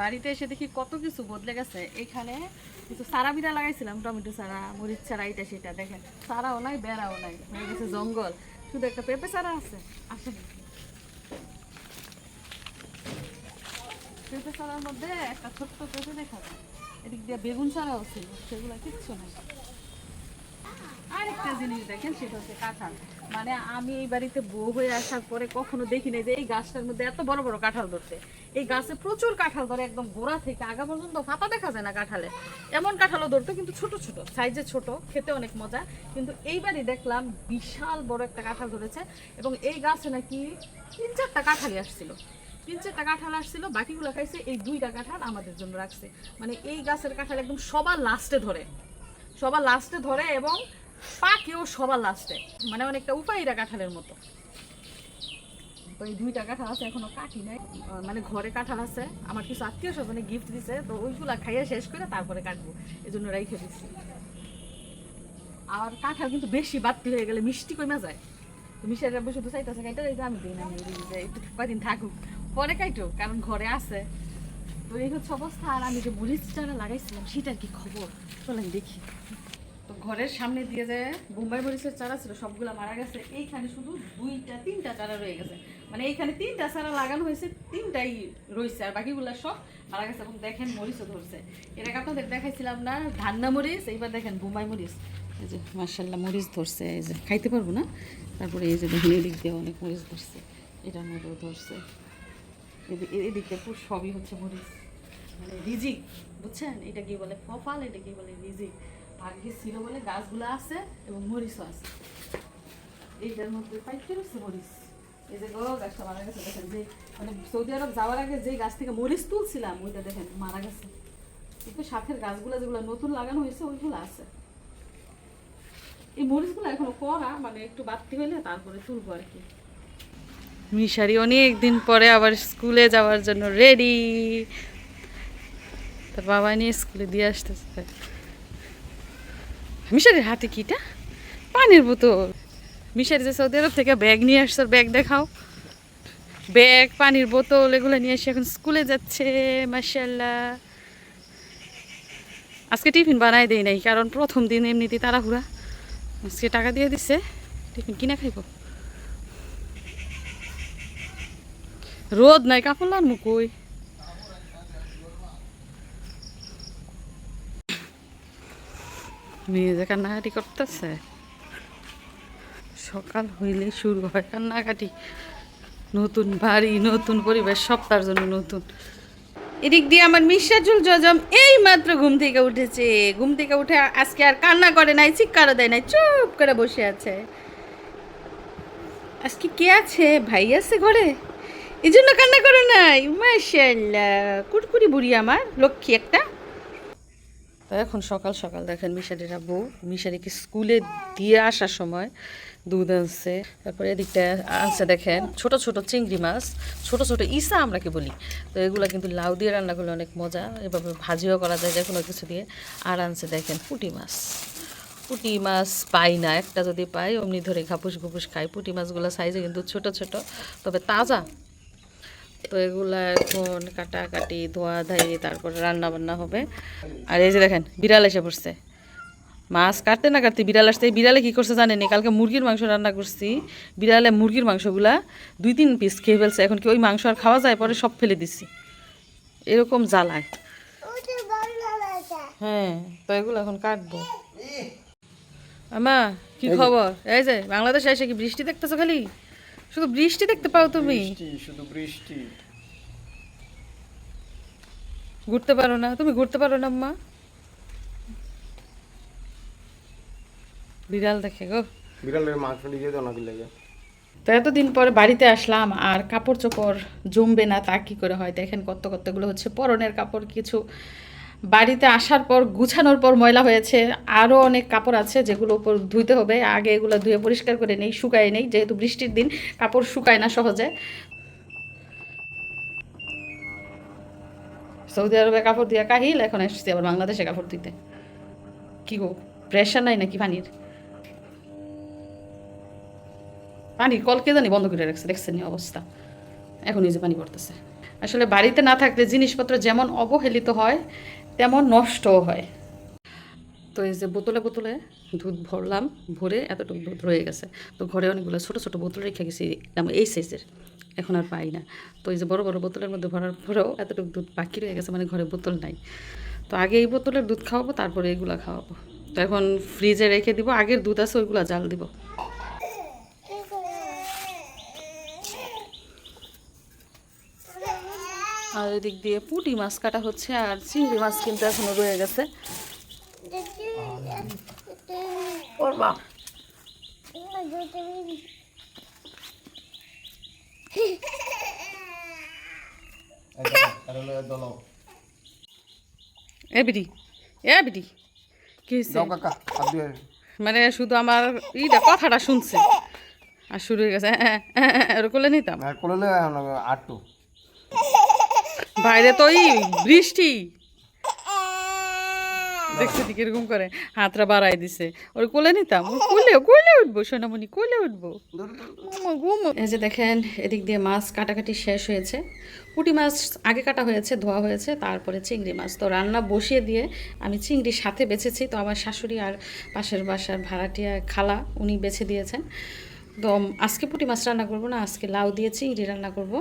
বাড়িতে এসে দেখি কত কিছু বদলে গেছে। এখানে কিছু সারা বিরা লাগাইছিলাম, টমেটো সারা, মরিচ ছাড়া এটা সেটা, দেখেন। সারাও নাই, বেড়াও নাই, হয়ে গেছে জঙ্গল। শুধু একটা পেঁপে সারা আছে আসেন পেঁপে সারার মধ্যে একটা ছোট্ট পেঁপে দেখা যায়। এদিক দিয়ে বেগুন সারাও ছিল, সেগুলো কিচ্ছু নাই। আরেকটা জিনিস দেখেন, সেটা হচ্ছে কাঁঠাল। মানে আমি এই বাড়িতে বউ হয়ে আসার পরে কখনো দেখি নাই যে এই গাছটার মধ্যে এত বড় বড় কাঁঠাল ধরতে এই গাছে প্রচুর কাঁঠাল ধরে একদম গোড়া থেকে আগা পর্যন্ত ফাতা দেখা যায় না কাঁঠালে। এমন কাঁঠালও ধরতো, কিন্তু ছোট ছোট, সাইজে ছোট, খেতে অনেক মজা। কিন্তু এইবারই দেখলাম বিশাল বড় একটা কাঁঠাল ধরেছে এবং এই গাছে নাকি তিন চারটা কাঁঠালই আসছিল। তিন চারটা কাঁঠাল আসছিল, বাকিগুলো খাইছে, এই দুইটা কাঁঠাল আমাদের জন্য রাখছে। মানে এই গাছের কাঁঠাল একদম সবার লাস্টে ধরে। সবার লাস্টে ধরে এবং সবার লাস্টে। মানে অনেকটা উপায়ীরা কাঁঠালের মতো। দুইটা কাঁঠাল আছে, এখনও কাটি নাই। মানে ঘরে কাঁঠাল আছে। আমার কিছু আত্মীয় গিফট দিছে, তো ওইগুলা খাইয়ে শেষ করে তারপরে কাটবো। এই জন্য দিচ্ছি। আর কাঁঠাল কিন্তু বেশি বাড়তি হয়ে গেলে মিষ্টি কমে যায়। বসে শুধু চাইতেছে, কাইটা আমি দিই না একটু কয়দিন থাকুক। পরে কাইটো, কারণ ঘরে আছে। তো এই হচ্ছে অবস্থা, আর আমি যে মরিচটা লাগাইছিলাম, সেটার কি খবর? চলেন দেখি। তো ঘরের সামনে দিয়ে যে বোম্বাই মরিচের চারা ছিল, সবগুলা মারা গেছে। এইখানে শুধু দুইটা, তিনটা চারা রয়ে গেছে। মানে এইখানে তিনটা চারা লাগানো হয়েছে, তিনটাই রয়েছে, আর বাকিগুলা সব মারা গেছে। এবং দেখেন মরিচও ধরছে। আগে আপনাদের দেখাইছিলাম না, ধান্না মরিচ, এইবার দেখেন বোম্বাই মরিচ। এই যে মার্শাল্লাহ মরিচ ধরছে, এই যে খাইতে পারব না? তারপরে এই যে দেখেন এদিক দিয়ে অনেক মরিচ ধরছে এটার মধ্যেও ধরছে। এদিক দিয়ে পুরো সবই হচ্ছে মরিচ। মানে রিজিক, বুঝছেন? এটা কি বলে ফফাল? এটা কি বলে রিজিক? আগে ছিল বলে গাছগুলো আছে এবং মরিচও আছে। এইটার মধ্যে পাইতে রয়েছে মরিচ। এই যে গো, গাছটা মারা গেছে, দেখেন যে মানে সৌদি আরব যাওয়ার আগে যে গাছ থেকে মরিচ তুলছিলাম, ওইটা দেখেন মারা গেছে। একটু সাথের গাছগুলো যেগুলো নতুন লাগানো হয়েছে, ওইগুলো আছে। এই মরিচগুলো এখনও করা মানে একটু বাড়তি হইলে তারপরে তুলবো আর কি। মিশারি অনেক দিন পরে আবার স্কুলে যাওয়ার জন্য রেডি। তার বাবা নিয়ে স্কুলে দিয়ে আসতেছে। মিশারির হাতে কিটা? পানির বোতল। মিশারি যে সৌদি আরব থেকে ব্যাগ নিয়ে আসছে, ব্যাগ দেখাও। ব্যাগ, পানির বোতল, এগুলো নিয়ে এসে এখন স্কুলে যাচ্ছে মার্শাল্লাহ আজকে টিফিন বানাই দেই নাই, কারণ প্রথম দিন এমনিতেই তাড়াহুড়া। আজকে টাকা দিয়ে দিছে, টিফিন কিনে খাইব। রোদ নাই, কাপড় লার মুকই মেয়ে যে কান্নাকাটি করতেছে? সকাল হইলে শুরু হয় কান্নাকাটি। নতুন বাড়ি, নতুন পরিবেশ, সব তার জন্য নতুন। এদিক দিয়ে আমার মিশাজুল জজম এই মাত্র ঘুম থেকে উঠেছে। ঘুম থেকে উঠে আজকে আর কান্না করে নাই, চিৎকারও দেয় নাই, চুপ করে বসে আছে। আজকে কে আছে? ভাই আছে ঘরে? এই জন্য কান্না করে নাই। মাশাল্লাহ কুরকুরি বুড়ি আমার, লক্ষ্মী একটা। তো এখন সকাল সকাল দেখেন মিশারিরা বউ মিশারিকে স্কুলে দিয়ে আসার সময় দুধ আনছে। তারপরে এদিকটা আনছে দেখেন ছোট ছোট চিংড়ি মাছ, ছোট ছোট ইসা আমরা কি বলি। তো এগুলো কিন্তু লাউ দিয়ে রান্না করলে অনেক মজা, এভাবে ভাজিও করা যায় যে কোনো কিছু দিয়ে। আর আনছে দেখেন পুঁটি মাছ। পুঁটি মাছ পাই না, একটা যদি পাই, অমনি ধরে ঘাপুস ঘুপুস খাই। পুঁটি মাছগুলো সাইজে কিন্তু ছোট ছোট, তবে তাজা। তো এগুলা এখন কাটাকাটি ধোয়া ধাই তারপরে রান্না বান্না হবে। আর এই যে দেখেন, বিড়াল এসে পড়ছে। মাছ কাটতে না কাটতে বিড়াল আসতে বিড়ালে কী করছে জানেনি কালকে মুরগির মাংস রান্না করছি। বিড়ালে মুরগির মাংসগুলা দুই তিন পিস খেয়ে ফেলছে। এখন কি ওই মাংস আর খাওয়া যায়? পরে সব ফেলে দিছি। এরকম জ্বালায়। হ্যাঁ তো এগুলো এখন কাটবো। আমা, কি খবর? এই যে, বাংলাদেশে এসে কি বৃষ্টি দেখতেছো খালি? শুধু বৃষ্টি দেখতে পাও তুমি? বৃষ্টি শুধু বৃষ্টি। ঘুরতে পারো না তুমি ঘুরতে পারো না আম্মা বিড়াল দেখে গো। বিড়ালের মাংস নিয়ে যেত না লাগে। তো এতদিন পরে বাড়িতে আসলাম আর কাপড় চোপড় জমবে না তা কি করে হয়? দেখেন কত কতগুলো হচ্ছে পরনের কাপড় কিছু। বাড়িতে আসার পর, গুছানোর পর ময়লা হয়েছে। আরও অনেক কাপড় আছে যেগুলো উপর ধুইতে হবে। আগে এগুলো ধুয়ে পরিষ্কার করে নেই, শুকায় নেই। যেহেতু বৃষ্টির দিন, কাপড় শুকায় না সহজে। সৌদি আরবে কাপড় দিয়ে কাহিল, এখন এসেছি আবার বাংলাদেশে কাপড় দিতে কি গো প্রেশার নাই নাকি পানির? পানি কল কে জানি বন্ধ করে রাখছে, দেখছেন অবস্থা। এখন এই যে পানি পড়তেছে। আসলে বাড়িতে না থাকলে জিনিসপত্র যেমন অবহেলিত হয় তেমন নষ্টও হয়। তো এই যে বোতলে বোতলে দুধ ভরলাম, ভরে এতটুকু দুধ রয়ে গেছে। তো ঘরে অনেকগুলো ছোটো ছোটো বোতল রেখে গেছি এই সাইজের এখন আর পাই না। তো এই যে বড় বড় বোতলের মধ্যে ভরার পরেও এতটুকু দুধ বাকি রয়ে গেছে মানে ঘরে বোতল নাই। তো আগে এই বোতলের দুধ খাওয়াবো, তারপরে এগুলা খাওয়াবো। তো এখন ফ্রিজে রেখে দিব, আগের দুধ আছে ওইগুলো জাল দিব। আর এদিক দিয়ে পুঁটি মাছ কাটা হচ্ছে আর চিংড়ি মাছ কিন্তু এখনও রয়ে গেছে ওর বাপ কি মানে শুধু আমার ইটা কথাটা শুনছে আর শুরু হয়ে গেছে হ্যাঁ নিতাম আটটু বাইরে তো বৃষ্টি। দেখছি কি কীরকম করে। হাতটা বাড়াই দিছে। ওর কোলে নিতাম। কোলে কোলে উঠবো, সোনামণি, কোলে উঠবো। এই যে দেখেন, এদিক দিয়ে মাছ কাটাকাটি শেষ হয়েছে। পুঁটি মাছ আগে কাটা হয়েছে, ধোয়া হয়েছে, তারপরে চিংড়ি মাছ। তো রান্না বসিয়ে দিয়ে আমি চিংড়ি সাথে বেছেছি। তো আমার শাশুড়ি আর পাশের বাসার ভাড়াটিয়া খালা, উনি বেছে দিয়েছেন। তো আজকে পুঁটি মাছ রান্না করব না, আজকে লাউ দিয়ে চিংড়ি রান্না করব।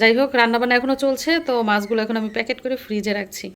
যাই হোক রান্নাবান্না এখনও চলছে তো মাছগুলো এখন আমি প্যাকেট করে ফ্রিজে রাখছি।